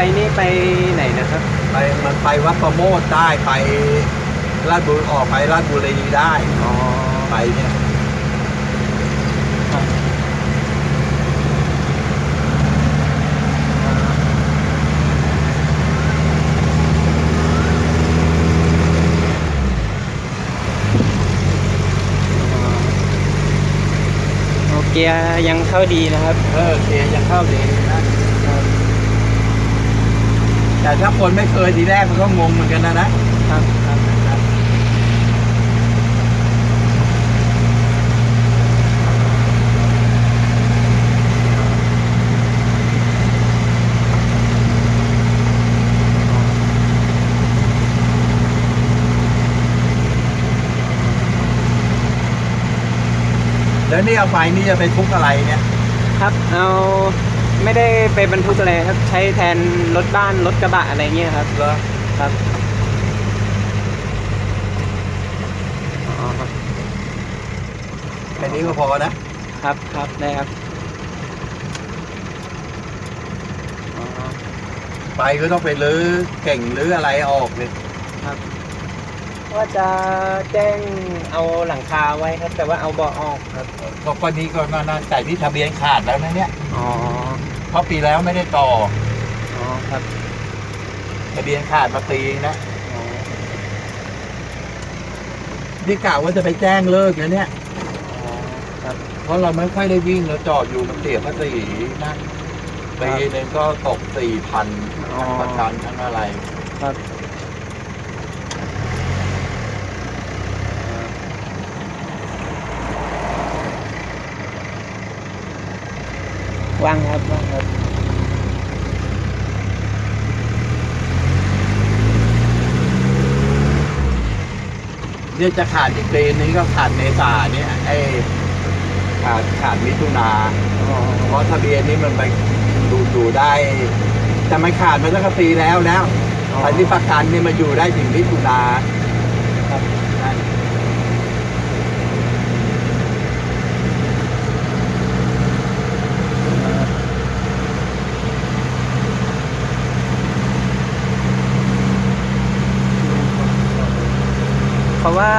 ตรงไปนี่ไปไหนนะครับ ไปมันไปวัดประโมทได้ไปลาดบุรีออกไปลาดบุรีได้อ๋อไปเนี่ยครับโอเกียร์ยังเข้าดีนะครับ เออเกียร์ยังเข้าดีนะ แต่ถ้าคนไม่เคยทีแรกมันก็งงเหมือนกันนะนะครับครับแล้วนี่เอาไฟนี่จะไปทุกอะไรเนี่ย ครับเอา ไม่ได้ไปบรรทุกอะไรครับ ใช้แทนรถบ้านรถกระบะอะไรเงี้ยครับเหรอครับอ๋อแค่นี้ก็พอนะ ครับครับได้ครับอ๋อไปก็ต้องไปรื้อเก่งรื้ออะไรออกเลยครับ ว่าจะแจ้งเอาหลังคาไว้ครับ แต่ว่าเอาเบาะออกครับก็ก้อนนี้ก็น่าแต่ที่ทะเบียนขาดแล้วนะเนี่ยอ๋อเพราะปีแล้วไม่ได้ต่ออ๋อครับทะเบียนขาดมาปีเองนะอ๋อที่กล่าวว่าจะไปแจ้งเลิกนะเนี่ยอ๋อครับเพราะเราไม่ค่อยได้วิ่งเราจอดอยู่มันเสียภาษีนะปีหนึงก็ตกสี่พันอ๋อประกันทั้งอะไรครับ ว่างครับว่างครับเนี่ยจะขาดอีกปีนี้ก็ขาดเมษาเนี่ยไอ้ขาดขาดมิถุนาอ๋อเพราะทะเบียนนี้มันไปดูดูได้ แต่มันขาดมาตั้งแต่ปีแล้วแล้วอันนี้ประกันนี่มาอยู่ได้ถึงมิถุนาครับ เพราะว่า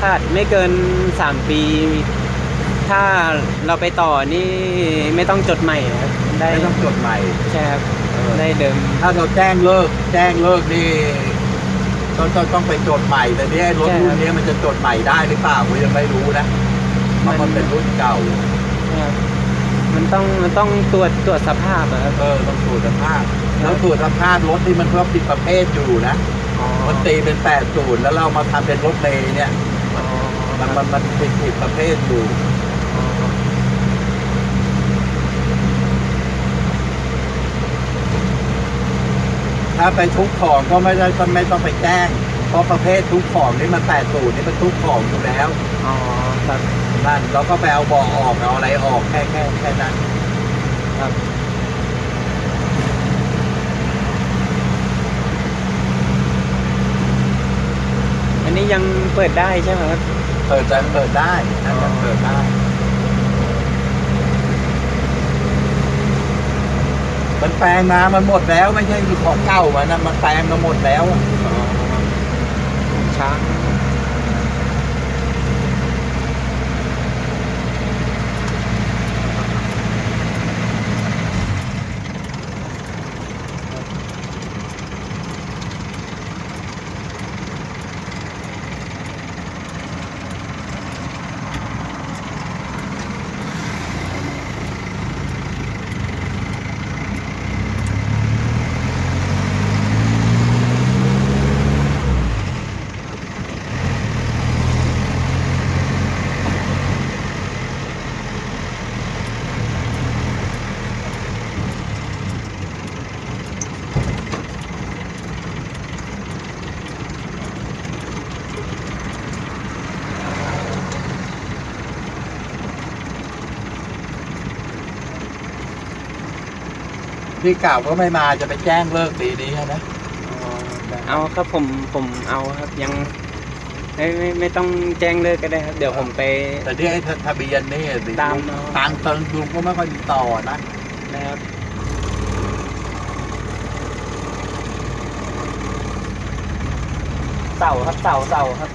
ขาดไม่เกินสามปี ถ้าเราไปต่อนี่ไม่ต้องจดใหม่ครับได้ไม่ต้องจดใหม่ ใช่ครับเออได้เดิม ถ้าเราแจ้งเลิก แจ้งเลิกนี่ต้องต้องต้องไปจดใหม่ แต่เนี่ยรถใช่ครับรุ่นนี้มันจะจดใหม่ได้หรือเปล่าผมยังไม่รู้นะเพราะมันเป็นรุ่นเก่าครับ มันต้องมันต้องตรวจตรวจสภาพอะครับ เออต้องตรวจสภาพแล้วตรวจสภาพรถที่มันเพิ่มผิดประเภทอยู่นะอ๋อมันตีเป็นแปดศูนย์แล้วเรามาทำเป็นรถเมย์เนี่ยอ๋อมันมันมันผิดผิดประเภทอยู่อ๋อถ้าไปทุกของก็ไม่ได้ก็ไม่ต้องไปแจ้งเพ ราะประเภททุกของนี่มันแปดศูนย์นี่มันทุกของอยู่แล้วอ๋อครับนั่นเราก็ไปเอาเบาะออกเอาอะไรออกแค่แค่แค่นั้นครับอันนี้ยังเปิดได้ใช่ไหมครับเปิดจะเปิดได้นั่นจะเปิดได้มันแปลงมามันหมดแล้ว ไม่ใช่ของเก่ามันนะมันแปลงมาหมดแล้ว 差。 พี่เก่าก็ไม่มาจะไปแจ้งเลิกปีนี้นะเอาครับผมผมเอาครับยังไม่ไม่ไม่ต้องแจ้งเลิกก็ได้ครับ เดี๋ยวผมไป แต่ที่องไอ้ทะเบียนนี่ตามตามตอนลุงก็ไม่ค่อยมีต่อนะนะครับเสาครับเสาเสาครับ